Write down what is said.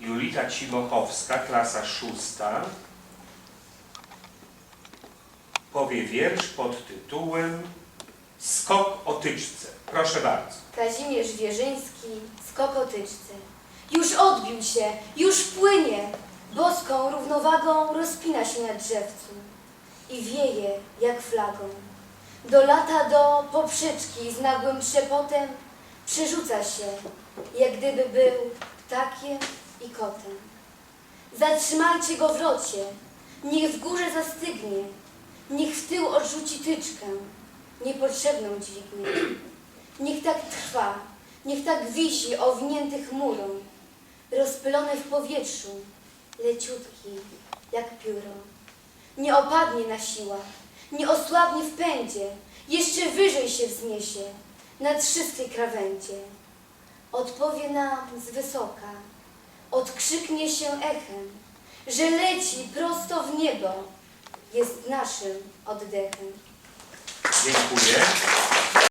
Julita Cimochowska, klasa szósta, powie wiersz pod tytułem Skok o tyczce. Proszę bardzo. Kazimierz Wierzyński z Kokotyczce. Już odbił się, już płynie, boską równowagą rozpina się na drzewcu i wieje jak flagą. Do lata do poprzeczki z nagłym trzepotem przerzuca się, jak gdyby był ptakiem. Zatrzymajcie go w locie, niech w górze zastygnie, niech w tył odrzuci tyczkę, niepotrzebną dźwignię. Niech tak trwa, niech tak wisi owinięty chmurą, rozpylony w powietrzu, leciutki jak pióro. Nie opadnie na siłach, nie osłabnie w pędzie, jeszcze wyżej się wzniesie, na trzystej krawędzie. Odpowie nam z wysoka, odkrzyknie się echem, że leci prosto w niebo, jest naszym oddechem. Dziękuję.